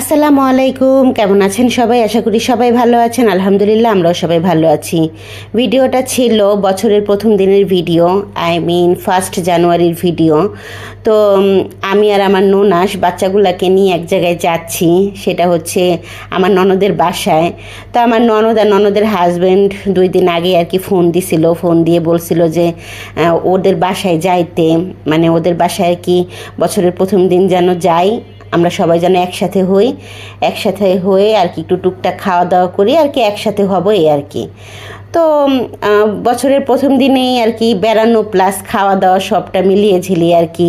আসসালামু আলাইকুম। কেমন আছেন সবাই? আশা করি সবাই ভালো আছেন। আলহামদুলিল্লাহ, আমরাও সবাই ভালো আছি। ভিডিওটা ছিল বছরের প্রথম দিনের ভিডিও আই মিন ফার্স্ট জানুয়ারির ভিডিও। তো আমি আর আমার ননাস বাচ্চাগুলোকে নিয়ে এক জায়গায় যাচ্ছি। সেটা হচ্ছে আমার ননদের বাসায়। তো আমার ননদ আর ননদের হাজব্যান্ড দুই দিন আগে আর কি ফোন দিছিল। ফোন দিয়ে বলছিল যে ওদের বাসায় যাইতে। মানে ওদের বাসায় আর কি বছরের প্রথম দিন যেন যাই। আমরা সবাই যেন একসাথে হই, একসাথে হয়ে আর কি একটু টুকটাক খাওয়া দাওয়া করি আর কি একসাথে হব এই আর কি। তো বছরের প্রথম দিনেই আর কি বেড়ানো প্লাস খাওয়া দাওয়া সবটা মিলিয়ে ঝিলিয়ে আর কি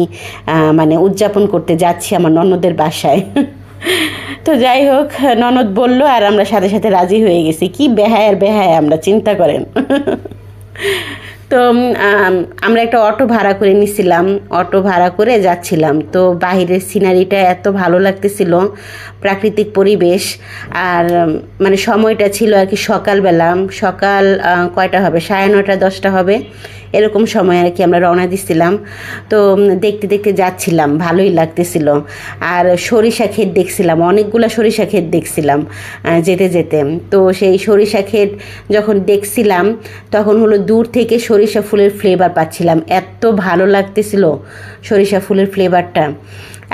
মানে উদযাপন করতে যাচ্ছি আমার ননদের বাসায়। তো যাই হোক, ননদ বলল আর আমরা সাথে সাথে রাজি হয়ে গেছি। কি বেহায় আর বেহায়, আমরা চিন্তা করেন। তো আমরা একটা অটো ভাড়া করে নিছিলাম, অটো ভাড়া করে যাচ্ছিলাম। তো বাহিরের সিনারিটা এত ভালো লাগতেছিল, প্রাকৃতিক পরিবেশ, আর মানে সময়টা ছিল আর কি সকালবেলা, সকাল কয়টা হবে? সাড়ে নটা দশটা হবে। এরকম সময় আর কি আমরা রওনা দিছিলাম। তো দেখতে দেখতে যাচ্ছিলাম, ভালোই লাগতেছিল। আর সরিষা ক্ষেত দেখছিলাম, অনেকগুলো সরিষা ক্ষেত দেখছিলাম যেতে যেতে। তো সেই সরিষা ক্ষেত যখন দেখছিলাম, তখন হলো দূর থেকে সরিষা ফুলের ফ্লেভার পাচ্ছিলাম। এত ভালো লাগতেছিল সরিষা ফুলের ফ্লেভারটা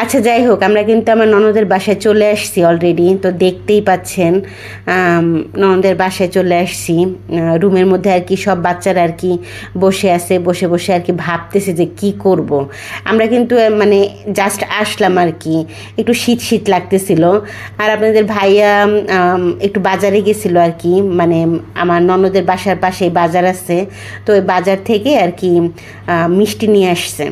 আচ্ছা যাই হোক, আমরা কিন্তু আমার ননদের বাসায় চলে আসছি অলরেডি তো দেখতেই পাচ্ছেন ননদের বাসায় চলে আসছি। রুমের মধ্যে আর কি সব বাচ্চারা আর কি বসে আছে, বসে বসে আর কি ভাবতেছে যে কি করব। আমরা কিন্তু মানে জাস্ট আসলাম আর কি, একটু শীত শীত লাগতেছিল। আর আপনাদের ভাইয়া একটু বাজারে গেছিল আর কি মানে আমার ননদের বাসার পাশে বাজার আছে, তো ওই বাজার থেকে আর কি মিষ্টি নিয়ে আসছে।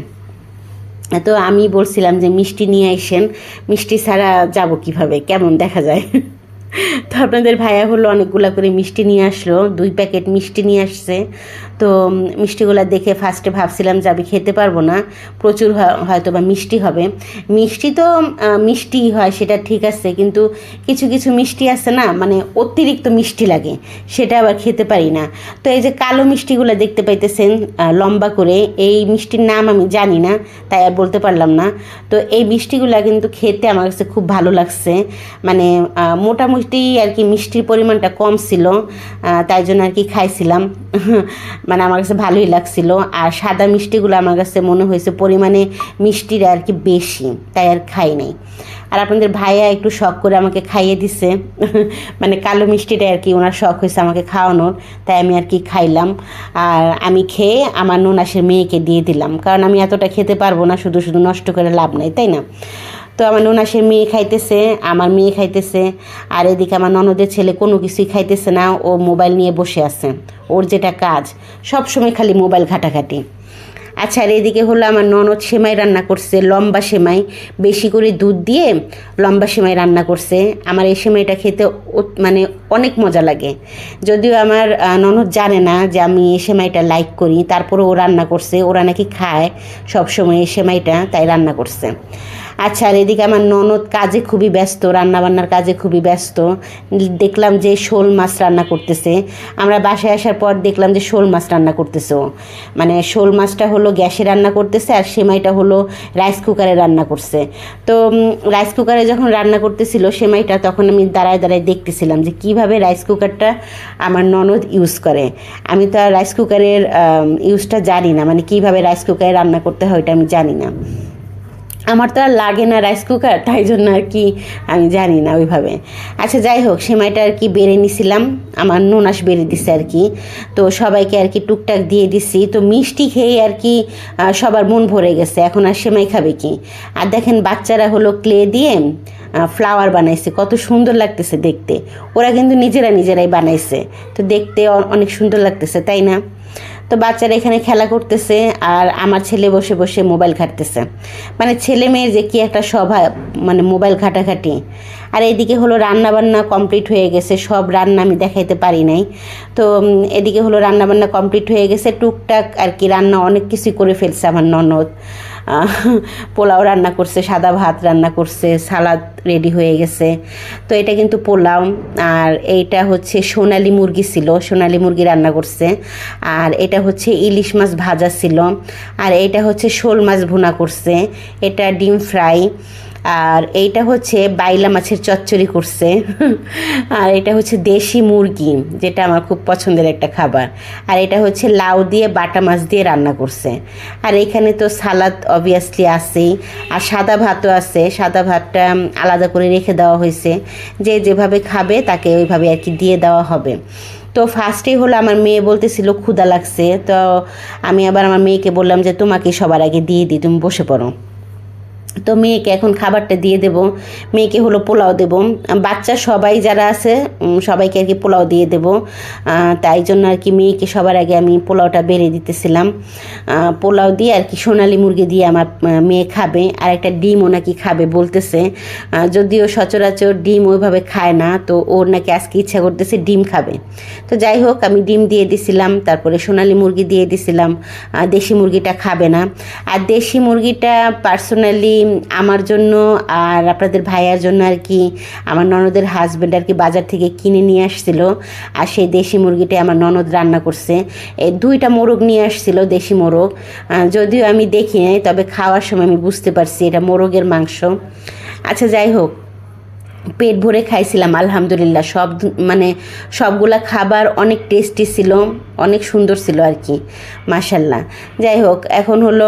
তো আমি বলছিলাম যে মিষ্টি নিয়ে আসেন। মিষ্টি ছাড়া যাব কীভাবে? কেমন? দেখা যায়। তো আপনাদের ভাইয়া হলো অনেকগুলা করে মিষ্টি নিয়ে আসলো দুই প্যাকেট মিষ্টি নিয়ে আসছে। তো মিষ্টিগুলা দেখে ফার্স্টে ভাবছিলাম যে আমি খেতে পারব না প্রচুর হয়তো বা মিষ্টি হবে। মিষ্টি তো আহ, মিষ্টিই হয় সেটা ঠিক আছে কিন্তু কিছু কিছু মিষ্টি আছে না মানে অতিরিক্ত মিষ্টি লাগে সেটা আবার খেতে পারি না। তো এই যে কালো মিষ্টিগুলো দেখতে পাইতেছেন লম্বা করে এই মিষ্টির নাম আমি জানি না তাই আর বলতে পারলাম না। তো এই মিষ্টিগুলো কিন্তু খেতে আমার কাছে খুব ভালো লাগছে মানে আহ, মোটামুটি আর কি মিষ্টির পরিমাণটা কম ছিল তাই জন্য আর কি খাইছিলাম। মানে আমার কাছে ভালোই লাগছিল। আর সাদা মিষ্টিগুলো আমার কাছে মনে হয়েছে পরিমাণে মিষ্টির আর কি বেশি, তাই আর খাই নাই। আর আপনাদের ভাইয়া একটু শখ করে আমাকে খাইয়ে দিছে। মানে কালো মিষ্টিটা আর কি ওনার শখ হয়েছে আমাকে খাওয়ানোর, তাই আমি আর কি খাইলাম। আর আমি খেয়ে আমার ননাসের মেয়েকে দিয়ে দিলাম। কারণ আমি এতটা খেতে পারব না, শুধু শুধু নষ্ট করে লাভ নাই, তাই না? তো আমার ননাসের মেয়ে খাইতেছে, আমার মেয়ে খাইতেছে, আর এদিকে আমার ননদের ছেলে কোনো কিছুই খাইতেছে না, ও মোবাইল নিয়ে বসে আছে, ওর যেটা কাজ সব সময় খালি মোবাইল ঘাটাঘাটি। আচ্ছা আর এদিকে হলো আমার ননদ সেমাই রান্না করছে, লম্বা সেমাই, বেশি করে দুধ দিয়ে লম্বা সেমাই রান্না করছে, আমার এই সেমাইটা খেতে মানে অনেক মজা লাগে। যদিও আমার ননদ জানে না যে আমি এই সেমাইটা লাইক করি তারপরে ও রান্না করছে, ওরা নাকি খায়, সবসময় এই সেমাইটা, তাই রান্না করছে। আচ্ছা আর এদিকে আমার ননদ কাজে খুবই ব্যস্ত, রান্নাবান্নার কাজে খুবই ব্যস্ত। দেখলাম যে শোল মাছ রান্না করতেছে। আমরা বাসায় আসার পর দেখলাম যে শোল মাছ রান্না করতেছে। মানে শোল মাছটা হলো গ্যাসে রান্না করতেছে আর সেমাইটা হলো রাইস কুকারে রান্না করছে। তো রাইস কুকারে যখন রান্না করতেছিল সেমাইটা তখন আমি দাঁড়ায় দাঁড়ায় দেখতেছিলাম যে কীভাবে রাইস কুকারটা আমার ননদ ইউজ করে। আমি তো আর রাইস কুকারের ইউজটা জানি না। মানে কীভাবে রাইস কুকারে রান্না করতে হয় ওটা আমি জানি না। আমার তো আর লাগে না রাইস কুকার তাই জন্য আর কি আমি জানি না ওইভাবে। আচ্ছা যাই হোক, সেমাইটা আর কি বেড়ে নিছিলাম। আমার ননাস বেড়ে দিছে আর কি। তো সবাইকে আর কি টুকটাক দিয়ে দিছি। তো মিষ্টি খেয়ে আর কি সবার মন ভরে গেছে। এখন আর সেমাই খাবে কি? আর দেখেন, বাচ্চারা হলো ক্লে দিয়ে ফ্লাওয়ার বানাইছে। কত সুন্দর লাগতেছে দেখতে। ওরা কিন্তু নিজেরা নিজেরাই বানাইছে। তো দেখতে অনেক সুন্দর লাগতেছে, তাই না? তো বাচ্চারা এখানে খেলা করতেছে আর আমার ছেলে বসে বসে মোবাইল ঘাটতেছে। মানে ছেলে মেয়ের যে কি একটা স্বভাব মানে মোবাইল ঘাটাঘাটি। আর এদিকে হলো রান্নাবান্না কমপ্লিট হয়ে গেছে, সব রান্না আমি দেখাইতে পারি নাই। তো এদিকে হলো রান্নাবান্না কমপ্লিট হয়ে গেছে, টুকটাক আর কি রান্না অনেক কিছুই করে ফেলছে আমার ননদ। পোলাও রান্না করছে, সাদা ভাত রান্না করছে, সালাদ রেডি হয়ে গেছে। তো এটা কিন্তু পোলাও, আর এইটা হচ্ছে সোনালি মুরগি ছিল, সোনালি মুরগি রান্না করছে। আর এটা হচ্ছে ইলিশ মাছ ভাজা ছিল। আর এটা হচ্ছে শোল মাছ ভুনা করছে। এটা ডিম ফ্রাই। আর এইটা হচ্ছে বাইলা মাছের চচ্চড়ি করছে। আর এটা হচ্ছে দেশি মুরগি, যেটা আমার খুব পছন্দের একটা খাবার। আর এটা হচ্ছে লাউ দিয়ে বাটা মাছ দিয়ে রান্না করছে। আর এখানে তো সালাদ অবভিয়াসলি আছেই, আর সাদা ভাতও আছে। সাদা ভাতটা আলাদা করে রেখে দেওয়া হয়েছে। যে যেভাবে খাবে তাকে ওইভাবে আর কি দিয়ে দেওয়া হবে। তো ফার্স্টেই হলো আমার মেয়ে বলতেছিল ক্ষুদা লাগছে। তো আমি আবার আমার মেয়েকে বললাম যে তোমাকে সবার আগে দিয়ে দিই, তুমি বসে পড়ো। তো মেয়েকে এখন খাবারটা দিয়ে দেব। মেয়েকে হলো পোলাও দেব। বাচ্চা সবাই যারা আছে সবাইকে আর কি পোলাও দিয়ে দেব। তাই জন্য আর কি মেয়েকে সবার আগে আমি পোলাওটা বেড়ে দিতেছিলাম। পোলাও দিয়ে আর কি সোনালি মুরগি দিয়ে আমার মেয়ে খাবে। আর একটা ডিমও নাকি খাবে বলতেছে। যদিও সচরাচর ডিম ওইভাবে খায় না, তো ওর নাকি আজকে ইচ্ছা করতেছে ডিম খাবে। তো যাই হোক, আমি ডিম দিয়ে দিছিলাম, তারপরে সোনালি মুরগি দিয়ে দিছিলাম। দেশি মুরগিটা খাবে না। আর দেশি মুরগিটা পার্সোনালি আমার জন্য আর আপনাদের ভাইয়ার জন্য আর কি আমার ননদের হাজব্যান্ড আর কি বাজার থেকে কিনে নিয়ে আসছিল। আর সেই দেশি মুরগিটা আমার ননদ রান্না করছে। এই দুইটা মোরগ নিয়ে আসছিল দেশি মোরগ। যদিও আমি দেখি নাই, তবে খাওয়ার সময় আমি বুঝতে পারছি এটা মোরগের মাংস। আচ্ছা যাই হোক, পেট ভরে খাইছিলাম, আলহামদুলিল্লাহ। সব মানে সবগুলা খাবার অনেক টেস্টি ছিল, অনেক সুন্দর ছিল আর কি মাসাল্লাহ যাই হোক, এখন হলো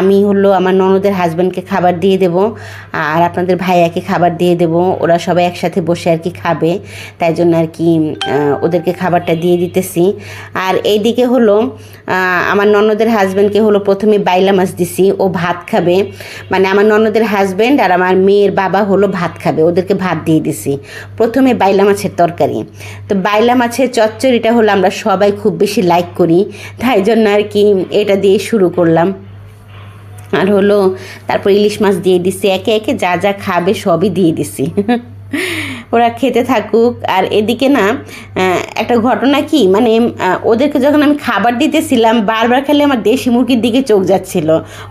আমি হলো আমার ননদের হাজব্যান্ডকে খাবার দিয়ে দেব, আর আপনাদের ভাইয়াকে খাবার দিয়ে দেব। ওরা সবাই একসাথে বসে আর কি খাবে, তাই জন্য আর কি ওদেরকে খাবারটা দিয়ে দিতেছি। আর এইদিকে হলো আমার ননদের হাজব্যান্ডকে হলো প্রথমে বাইলা মাছ দিছি, ও ভাত খাবে। মানে আমার ননদের হাজব্যান্ড আর আমার মেয়ের বাবা হলো ভাত খাবে, ওদেরকে ভাত দিয়ে দিছি। প্রথমে বাইলা মাছের তরকারি। তো বাইলা মাছের চচ্চড়িটা হলো আমরা সবাই খুব বেশি লাইক করি, তাই জন্য আর কি, এটা দিয়ে শুরু করলাম। আর হলো তারপর ইলিশ মাছ দিয়ে দিছি। একে একে যা যা খাবে সবই দিয়ে দিছি। ওরা খেতে থাকুক। আর এদিকে না একটা ঘটনা কি মানে ওদেরকে যখন আমি খাবার দিতেছিলাম, বারবার খেলে আমার দেশি মুরগির দিকে চোখ যাচ্ছিল।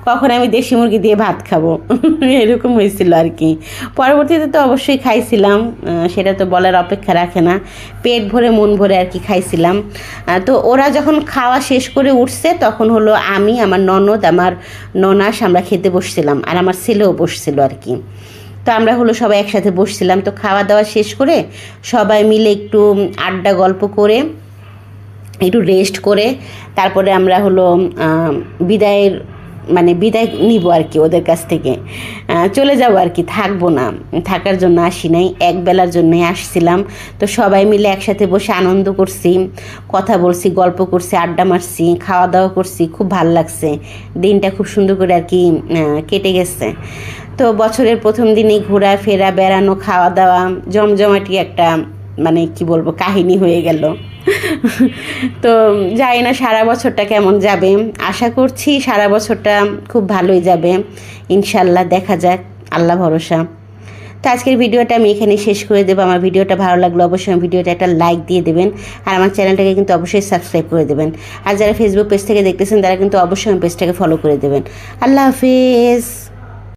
কখন আমি দেশি মুরগি দিয়ে ভাত খাব? এরকম হয়েছিল আর কি। পরবর্তীতে তো অবশ্যই খাইছিলাম সেটা তো বলার অপেক্ষা রাখে না। পেট ভরে, মন ভরে আর কি খাইছিলাম। তো ওরা যখন খাওয়া শেষ করে উঠছে, তখন হলো আমি, আমার ননদ, আমার ননাস আমরা খেতে বসছিলাম। আর আমার ছেলেও বসছিল আর কি। তো আমরা হলো সবাই একসাথে বসছিলাম। তো খাওয়া দাওয়া শেষ করে সবাই মিলে একটু আড্ডা গল্প করে, একটু রেস্ট করে, তারপরে আমরা হলো বিদায়ের মানে বিদায় নিব আর কি ওদের কাছ থেকে। চলে যাব আর কি, থাকব না। থাকার জন্য আসি নাই, এক বেলার জন্যই আসছিলাম। তো সবাই মিলে একসাথে বসে আনন্দ করছি, কথা বলছি, গল্প করছি, আড্ডা মারছি, খাওয়া দাওয়া করছি, খুব ভালো লাগছে। দিনটা খুব সুন্দর করে আর কি কেটে গেছে। তো বছরের প্রথম দিনে ঘোরা ফেরা, বেড়ানো খাওয়া দাওয়া জমজমাটি একটা মানে কি বলব, কাহিনী হয়ে গেল। তো জানি না সারা বছরটা কেমন যাবে। আশা করছি সারা বছরটা খুব ভালোই যাবে। ইনশাল্লাহ দেখা যাক, আল্লাহ ভরসা। তো আজকের ভিডিওটা আমি এখানে শেষ করে দেবো। আমার ভিডিওটা ভালো লাগল অবশ্যই ভিডিওটা একটা লাইক দিয়ে দেবেন। আর আমার চ্যানেলটাকে কিন্তু অবশ্যই সাবস্ক্রাইব করে দেবেন। আর যারা ফেসবুক পেজ থেকে দেখতেছেন, তারা কিন্তু অবশ্যই পেজটাকে ফলো করে দেবেন। আল্লাহ হাফিজ।